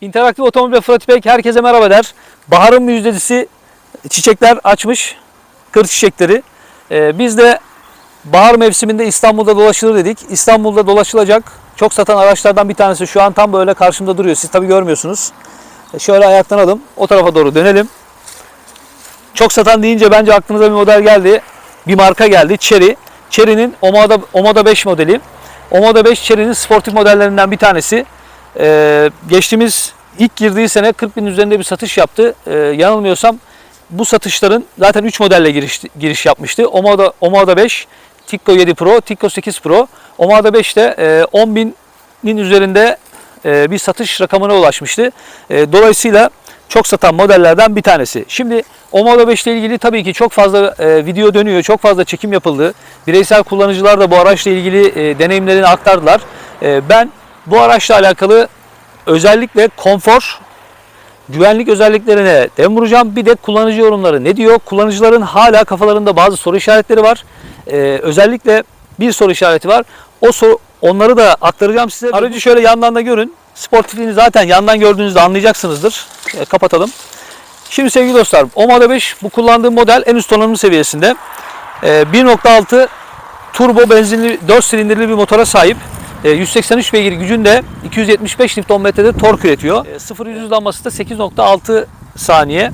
İnteraktif Otomobil Fırat İpek herkese merhaba der. Baharın müjdecisi çiçekler açmış. Kır çiçekleri. Ee, biz de bahar mevsiminde İstanbul'da dolaşılır dedik. İstanbul'da dolaşılacak çok satan araçlardan bir tanesi şu an tam böyle karşımda duruyor. Siz tabii görmüyorsunuz. E, Şöyle ayaklanalım. O tarafa doğru dönelim. Çok satan deyince bence aklınıza bir model geldi. Bir marka geldi. Chery. Chery'nin Omoda, Omoda 5 modeli. Omoda 5 Chery'nin sportif modellerinden bir tanesi. Ee, geçtiğimiz ilk girdiği sene 40 bin üzerinde bir satış yaptı. Ee, yanılmıyorsam bu satışların zaten 3 modelle giriş, giriş yapmıştı. Omoda, Omoda 5, Tikko 7 Pro, Tikko 8 Pro. Omoda 5 de e, 10 binin üzerinde e, bir satış rakamına ulaşmıştı. E, dolayısıyla çok satan modellerden bir tanesi. Şimdi Omoda 5 ile ilgili tabii ki çok fazla e, video dönüyor, çok fazla çekim yapıldı. Bireysel kullanıcılar da bu araçla ilgili e, deneyimlerini aktardılar. E, ben bu araçla alakalı özellikle konfor, güvenlik özelliklerine dem vuracağım. Bir de kullanıcı yorumları ne diyor? Kullanıcıların hala kafalarında bazı soru işaretleri var. E, özellikle bir soru işareti var. O soru, onları da aktaracağım size. Aracı şöyle yandan da görün. Sportifliğini zaten yandan gördüğünüzde anlayacaksınızdır. E, kapatalım. Şimdi sevgili dostlar, Omoda 5 bu kullandığım model en üst donanım seviyesinde. E, 1.6 turbo benzinli 4 silindirli bir motora sahip. E, 183 beygir gücünde 275 Nm'de tork üretiyor. E, 0 100 hızlanması da 8.6 saniye.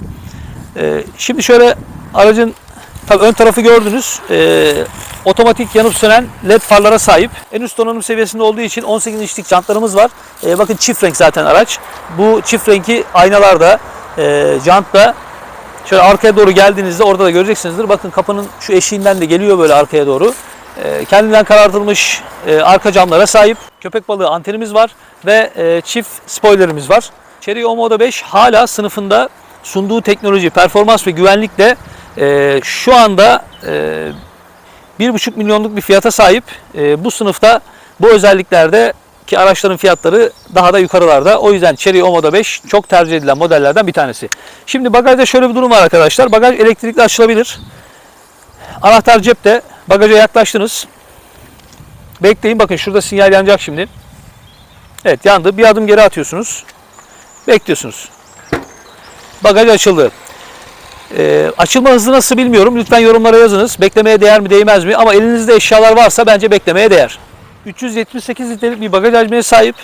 E, şimdi şöyle aracın tabii ön tarafı gördünüz. E, otomatik yanıp sönen led farlara sahip. En üst donanım seviyesinde olduğu için 18 inçlik jantlarımız var. E, bakın çift renk zaten araç. Bu çift renki aynalarda, e, jantta Şöyle arkaya doğru geldiğinizde orada da göreceksinizdir. Bakın kapının şu eşiğinden de geliyor böyle arkaya doğru. E, kendinden karartılmış e, arka camlara sahip. Köpek balığı antenimiz var ve e, çift spoilerimiz var. Chery Omoda 5 hala sınıfında sunduğu teknoloji, performans ve güvenlikle e, şu anda e, 1,5 milyonluk bir fiyata sahip. Bu sınıfta bu özelliklerde ki araçların fiyatları daha da yukarılarda. O yüzden Chery Omoda 5 çok tercih edilen modellerden bir tanesi. Şimdi bagajda şöyle bir durum var arkadaşlar. Bagaj elektrikli açılabilir. Anahtar cepte. Bagaja yaklaştınız. Bekleyin bakın şurada sinyal yanacak şimdi. Evet yandı. Bir adım geri atıyorsunuz. Bekliyorsunuz. Bagaj açıldı. Ee, açılma hızı nasıl bilmiyorum. Lütfen yorumlara yazınız. Beklemeye değer mi değmez mi? Ama elinizde eşyalar varsa bence beklemeye değer. 378 litrelik bir bagaj hacmine sahip.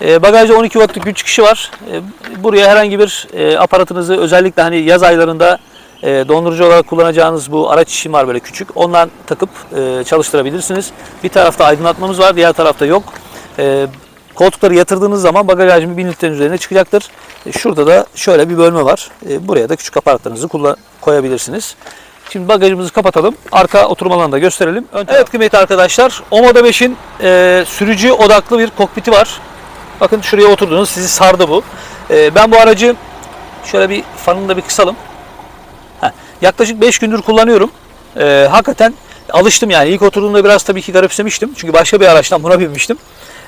Ee, bagajda 12 wattlık güç çıkışı var. Ee, buraya herhangi bir e, aparatınızı özellikle hani yaz aylarında e, dondurucu olarak kullanacağınız bu araç işim var böyle küçük. Ondan takıp e, çalıştırabilirsiniz. Bir tarafta aydınlatmamız var, diğer tarafta yok. E, koltukları yatırdığınız zaman bagaj hacmi 1000 litrenin üzerine çıkacaktır. E, şurada da şöyle bir bölme var. E, buraya da küçük aparatlarınızı kullan koyabilirsiniz. Şimdi bagajımızı kapatalım. Arka oturma alanını da gösterelim. Ön evet kıymetli arkadaşlar. Omoda 5'in e, sürücü odaklı bir kokpiti var. Bakın şuraya oturdunuz. Sizi sardı bu. E, ben bu aracı şöyle bir fanını da bir kısalım. Yaklaşık 5 gündür kullanıyorum. E, hakikaten alıştım yani. İlk oturduğumda biraz tabii ki garipsemiştim. Çünkü başka bir araçtan buna binmiştim.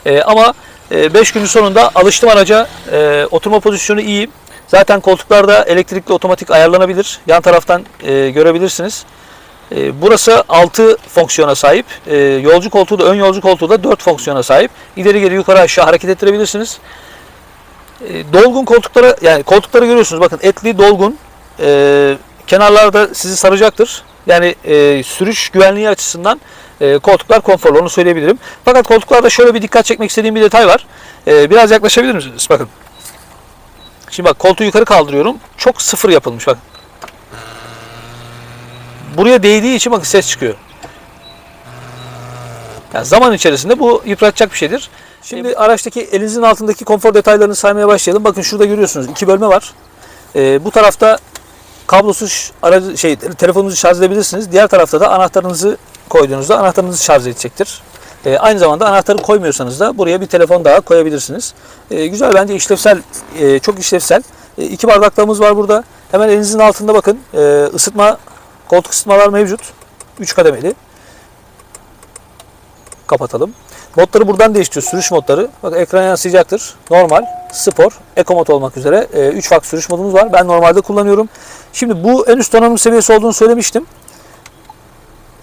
E, ama 5 günün sonunda alıştım araca. E, oturma pozisyonu iyi. Zaten koltuklarda elektrikli otomatik ayarlanabilir. Yan taraftan e, görebilirsiniz. E, burası 6 fonksiyona sahip. E, yolcu koltuğu da ön yolcu koltuğu da 4 fonksiyona sahip. İleri geri yukarı aşağı hareket ettirebilirsiniz. E, dolgun koltuklara yani koltukları görüyorsunuz. Bakın etli dolgun. E, kenarlarda sizi saracaktır. Yani e, sürüş güvenliği açısından e, koltuklar konforlu onu söyleyebilirim. Fakat koltuklarda şöyle bir dikkat çekmek istediğim bir detay var. E, biraz yaklaşabilir misiniz? Bakın. Şimdi bak koltuğu yukarı kaldırıyorum. Çok sıfır yapılmış bak. Buraya değdiği için bakın ses çıkıyor. Yani zaman içerisinde bu yıpratacak bir şeydir. Şimdi araçtaki elinizin altındaki konfor detaylarını saymaya başlayalım. Bakın şurada görüyorsunuz iki bölme var. Ee, bu tarafta kablosuz aracı şey telefonunuzu şarj edebilirsiniz. Diğer tarafta da anahtarınızı koyduğunuzda anahtarınızı şarj edecektir. Ee, aynı zamanda anahtarı koymuyorsanız da buraya bir telefon daha koyabilirsiniz. Ee, güzel bence işlevsel, e, çok işlevsel. E, iki bardaklığımız var burada. Hemen elinizin altında bakın e, ısıtma, koltuk ısıtmalar mevcut. 3 kademeli. Kapatalım. Modları buradan değiştiriyor. Sürüş modları. Bak ekran yansıyacaktır. Normal, spor, eco mod olmak üzere 3 farklı sürüş modumuz var. Ben normalde kullanıyorum. Şimdi bu en üst donanım seviyesi olduğunu söylemiştim.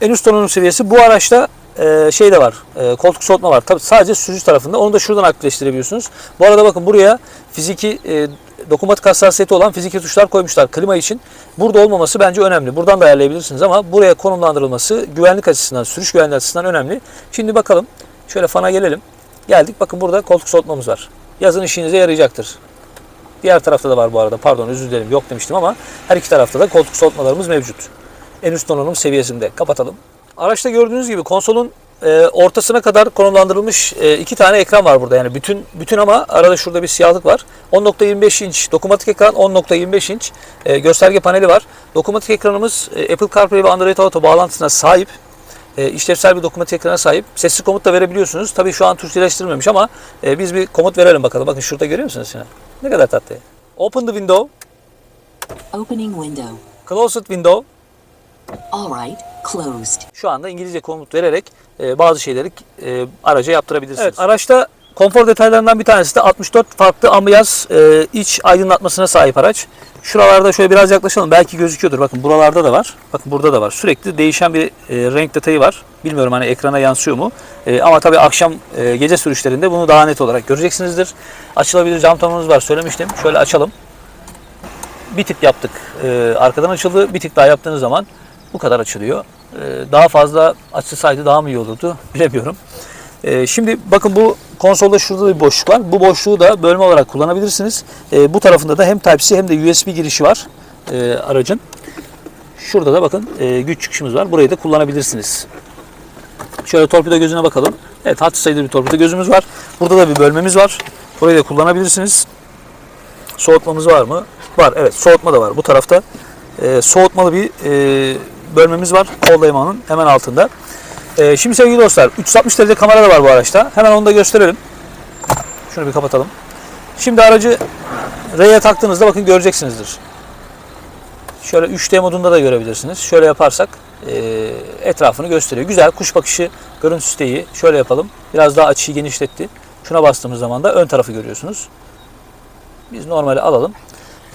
En üst donanım seviyesi bu araçta e, şey de var. e, koltuk soğutma var. Tabii sadece sürücü tarafında. Onu da şuradan aktifleştirebiliyorsunuz. Bu arada bakın buraya fiziki e, dokunmatik hassasiyeti olan fiziki tuşlar koymuşlar klima için. Burada olmaması bence önemli. Buradan da ayarlayabilirsiniz ama buraya konumlandırılması güvenlik açısından, sürüş güvenliği açısından önemli. Şimdi bakalım. Şöyle fana gelelim. Geldik. Bakın burada koltuk soğutmamız var. Yazın işinize yarayacaktır. Diğer tarafta da var bu arada. Pardon özür dilerim yok demiştim ama her iki tarafta da koltuk soğutmalarımız mevcut. En üst donanım seviyesinde. Kapatalım. Araçta gördüğünüz gibi konsolun e, ortasına kadar konumlandırılmış e, iki tane ekran var burada. Yani bütün bütün ama arada şurada bir siyahlık var. 10.25 inç dokunmatik ekran, 10.25 inç e, gösterge paneli var. Dokunmatik ekranımız e, Apple CarPlay ve Android Auto bağlantısına sahip. E, işlevsel bir dokunmatik ekrana sahip. Sesli komut da verebiliyorsunuz. Tabii şu an Türkçeleştirilmemiş ama e, biz bir komut verelim bakalım. Bakın şurada görüyor musunuz Sinan? Ne kadar tatlı. Open the window. Opening window. Close the window. All right, closed. Şu anda İngilizce komut vererek e, bazı şeyleri e, araca yaptırabilirsiniz. Evet, araçta konfor detaylarından bir tanesi de 64 farklı ambiyans e, iç aydınlatmasına sahip araç. Şuralarda şöyle biraz yaklaşalım. Belki gözüküyordur. Bakın buralarda da var. Bakın burada da var. Sürekli değişen bir e, renk detayı var. Bilmiyorum hani ekrana yansıyor mu. E, ama tabii akşam e, gece sürüşlerinde bunu daha net olarak göreceksinizdir. Açılabilir cam tavanımız var söylemiştim. Şöyle açalım. Bir tık yaptık. E, arkadan açıldı. Bir tık daha yaptığınız zaman bu kadar açılıyor. E, daha fazla açılsaydı daha mı iyi olurdu bilemiyorum. E, şimdi bakın bu konsolda şurada bir boşluk var. Bu boşluğu da bölme olarak kullanabilirsiniz. E, bu tarafında da hem Type-C hem de USB girişi var e, aracın. Şurada da bakın e, güç çıkışımız var. Burayı da kullanabilirsiniz. Şöyle torpido gözüne bakalım. Evet hatır sayılır bir torpido gözümüz var. Burada da bir bölmemiz var. Burayı da kullanabilirsiniz. Soğutmamız var mı? Var evet soğutma da var bu tarafta. E, soğutmalı bir e, bölmemiz var. Kol dayamanın hemen altında. E, şimdi sevgili dostlar 360 derece kamera da var bu araçta. Hemen onu da gösterelim. Şunu bir kapatalım. Şimdi aracı R'ye taktığınızda bakın göreceksinizdir. Şöyle 3D modunda da görebilirsiniz. Şöyle yaparsak e, etrafını gösteriyor. Güzel kuş bakışı görüntüsü de. Şöyle yapalım. Biraz daha açıyı genişletti. Şuna bastığımız zaman da ön tarafı görüyorsunuz. Biz normali alalım.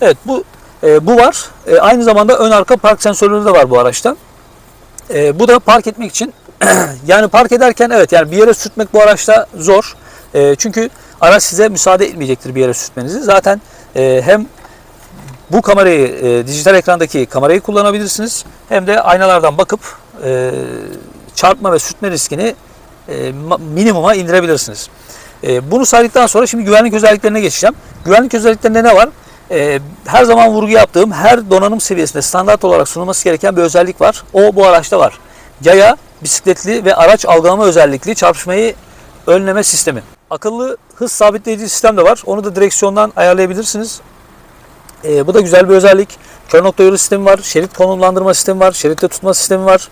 Evet bu e, bu var. E, aynı zamanda ön arka park sensörleri de var bu araçta. E, bu da park etmek için yani park ederken evet yani bir yere sürtmek bu araçta zor. E, çünkü araç size müsaade etmeyecektir bir yere sürtmenizi. Zaten e, hem bu kamerayı e, dijital ekrandaki kamerayı kullanabilirsiniz hem de aynalardan bakıp e, çarpma ve sürtme riskini e, ma- minimuma indirebilirsiniz. E, bunu saydıktan sonra şimdi güvenlik özelliklerine geçeceğim. Güvenlik özelliklerinde ne var? E, her zaman vurgu yaptığım her donanım seviyesinde standart olarak sunulması gereken bir özellik var. O bu araçta var. Yaya, bisikletli ve araç algılama özellikli çarpışmayı önleme sistemi. Akıllı hız sabitleyici sistem de var. Onu da direksiyondan ayarlayabilirsiniz. E, bu da güzel bir özellik. Kör nokta uyarı sistemi var. Şerit konumlandırma sistemi var. Şeritte tutma sistemi var.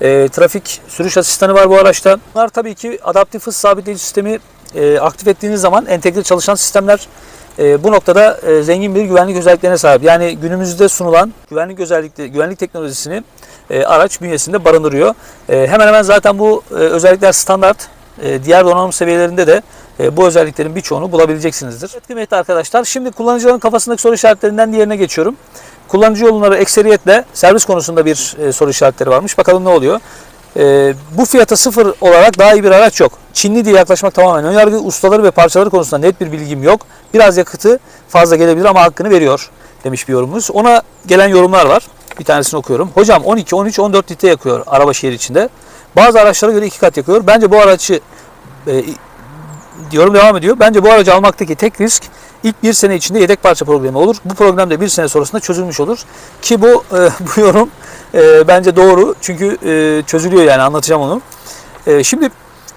E, trafik sürüş asistanı var bu araçta. Bunlar tabii ki adaptif hız sabitleyici sistemi e, aktif ettiğiniz zaman entegre çalışan sistemler e, bu noktada e, zengin bir güvenlik özelliklerine sahip. Yani günümüzde sunulan güvenlik özellikleri, güvenlik teknolojisini e, araç bünyesinde barındırıyor. E, hemen hemen zaten bu e, özellikler standart. E, diğer donanım seviyelerinde de bu özelliklerin birçoğunu bulabileceksinizdir. Evet kıymetli arkadaşlar şimdi kullanıcıların kafasındaki soru işaretlerinden diğerine geçiyorum. Kullanıcı yorumları ekseriyetle servis konusunda bir soru işaretleri varmış. Bakalım ne oluyor. E, bu fiyata sıfır olarak daha iyi bir araç yok. Çinli diye yaklaşmak tamamen önyargı. Ustaları ve parçaları konusunda net bir bilgim yok. Biraz yakıtı fazla gelebilir ama hakkını veriyor demiş bir yorumumuz. Ona gelen yorumlar var. Bir tanesini okuyorum. Hocam 12, 13, 14 litre yakıyor araba şehir içinde. Bazı araçlara göre iki kat yakıyor. Bence bu aracı e, yorum devam ediyor. Bence bu aracı almaktaki tek risk ilk bir sene içinde yedek parça problemi olur. Bu problem de bir sene sonrasında çözülmüş olur. Ki bu e, bu yorum e, bence doğru. Çünkü e, çözülüyor yani anlatacağım onu. E, şimdi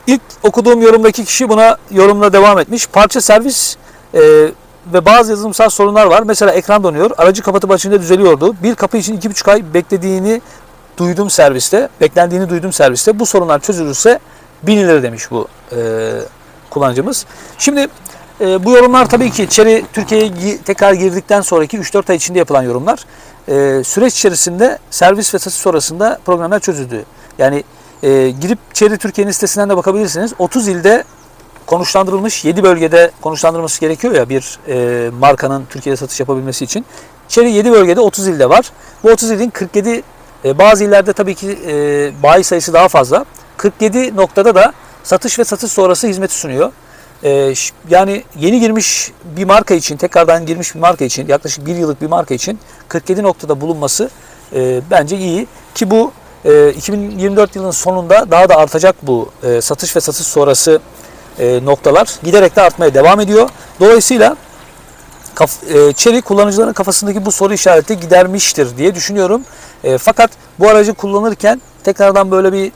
ilk okuduğum yorumdaki kişi buna yorumla devam etmiş. Parça servis e, ve bazı yazılımsal sorunlar var. Mesela ekran donuyor. Aracı kapatıp açınca düzeliyordu. Bir kapı için 2,5 ay beklediğini duydum serviste. Beklendiğini duydum serviste. Bu sorunlar çözülürse 1000 lira demiş bu e, kullanıcımız. Şimdi e, bu yorumlar tabii ki içeri Türkiye'ye tekrar girdikten sonraki 3-4 ay içinde yapılan yorumlar. E, süreç içerisinde servis ve satış sonrasında problemler çözüldü. Yani e, girip içeri Türkiye'nin sitesinden de bakabilirsiniz. 30 ilde konuşlandırılmış 7 bölgede konuşlandırılması gerekiyor ya bir e, markanın Türkiye'de satış yapabilmesi için. İçeri 7 bölgede 30 ilde var. Bu 30 ilin 47 e, bazı illerde tabii ki e, bayi sayısı daha fazla. 47 noktada da satış ve satış sonrası hizmeti sunuyor. Ş- yani yeni girmiş bir marka için, tekrardan girmiş bir marka için, yaklaşık bir yıllık bir marka için 47 noktada bulunması e, bence iyi. Ki bu e, 2024 yılının sonunda daha da artacak bu e, satış ve satış sonrası e, noktalar. Giderek de artmaya devam ediyor. Dolayısıyla kaf, e, kullanıcıların kafasındaki bu soru işareti gidermiştir diye düşünüyorum. E, fakat bu aracı kullanırken tekrardan böyle bir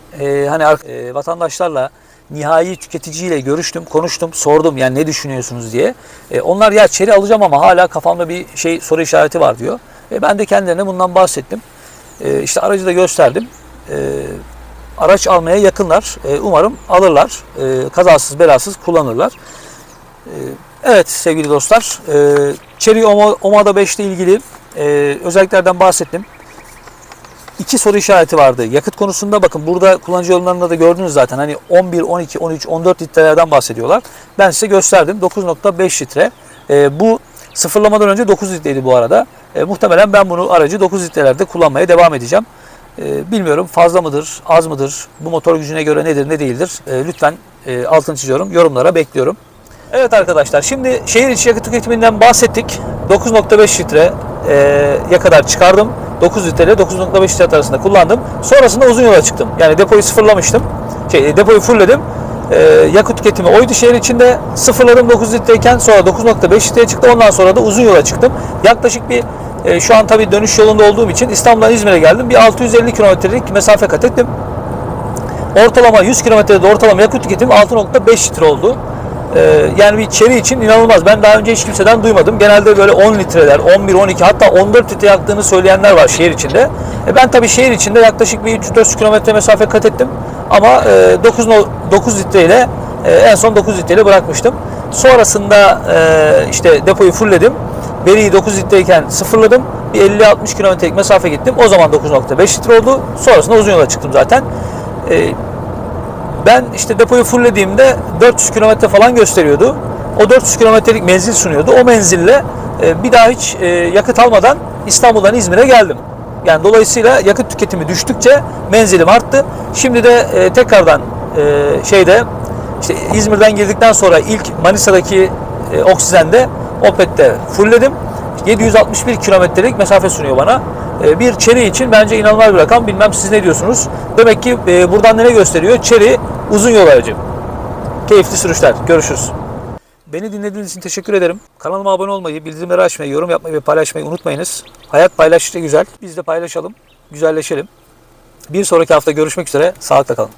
hani ar- vatandaşlarla nihai tüketiciyle görüştüm, konuştum, sordum yani ne düşünüyorsunuz diye. Onlar ya Chery alacağım ama hala kafamda bir şey soru işareti var diyor. Ben de kendilerine bundan bahsettim. E, işte aracı da gösterdim. Araç almaya yakınlar. E, umarım alırlar. E, kazasız belasız kullanırlar. Evet sevgili dostlar, e, Chery Oma- Omada 5 ile ilgili e, özelliklerden bahsettim. İki soru işareti vardı. Yakıt konusunda bakın burada kullanıcı yorumlarında da gördünüz zaten. Hani 11, 12, 13, 14 litrelerden bahsediyorlar. Ben size gösterdim. 9.5 litre. E, bu sıfırlamadan önce 9 litreydi bu arada. E, muhtemelen ben bunu aracı 9 litrelerde kullanmaya devam edeceğim. E, bilmiyorum fazla mıdır, az mıdır, bu motor gücüne göre nedir, ne değildir? E, lütfen e, altını çiziyorum. Yorumlara bekliyorum. Evet arkadaşlar şimdi şehir içi yakıt tüketiminden bahsettik. 9.5 litre e, ya kadar çıkardım. 9 litre ile 9.5 litre arasında kullandım. Sonrasında uzun yola çıktım. Yani depoyu sıfırlamıştım. Şey, depoyu fullledim. E, yakıt tüketimi oydu şehir içinde. Sıfırladım 9 litreyken sonra 9.5 litreye çıktı. Ondan sonra da uzun yola çıktım. Yaklaşık bir e, şu an tabii dönüş yolunda olduğum için İstanbul'dan İzmir'e geldim. Bir 650 kilometrelik mesafe kat ettim. Ortalama 100 kilometrede ortalama yakıt tüketimi 6.5 litre oldu. Ee, yani bir Chery için inanılmaz. Ben daha önce hiç kimseden duymadım. Genelde böyle 10 litreler, 11, 12 hatta 14 litre yaktığını söyleyenler var şehir içinde. E ben tabii şehir içinde yaklaşık bir 300-400 kilometre mesafe kat ettim. Ama e, 9, no- 9 litreyle e, en son 9 litreyle bırakmıştım. Sonrasında e, işte depoyu fullledim. Beriyi 9 litreyken sıfırladım. Bir 50-60 kilometrelik mesafe gittim. O zaman 9.5 litre oldu. Sonrasında uzun yola çıktım zaten. E, ben işte depoyu fulllediğimde 400 kilometre falan gösteriyordu. O 400 kilometrelik menzil sunuyordu. O menzille e, bir daha hiç e, yakıt almadan İstanbul'dan İzmir'e geldim. Yani dolayısıyla yakıt tüketimi düştükçe menzilim arttı. Şimdi de e, tekrardan e, şeyde işte İzmir'den girdikten sonra ilk Manisa'daki e, Oksijen'de Opet'te fullledim. 761 kilometrelik mesafe sunuyor bana. E, Bir Chery için bence inanılmaz bir rakam. Bilmem siz ne diyorsunuz? Demek ki e, buradan ne gösteriyor? Chery uzun yol aracı. Keyifli sürüşler. Görüşürüz. Beni dinlediğiniz için teşekkür ederim. Kanalıma abone olmayı, bildirimleri açmayı, yorum yapmayı ve paylaşmayı unutmayınız. Hayat paylaştıkça güzel. Biz de paylaşalım, güzelleşelim. Bir sonraki hafta görüşmek üzere. Sağlıkla kalın.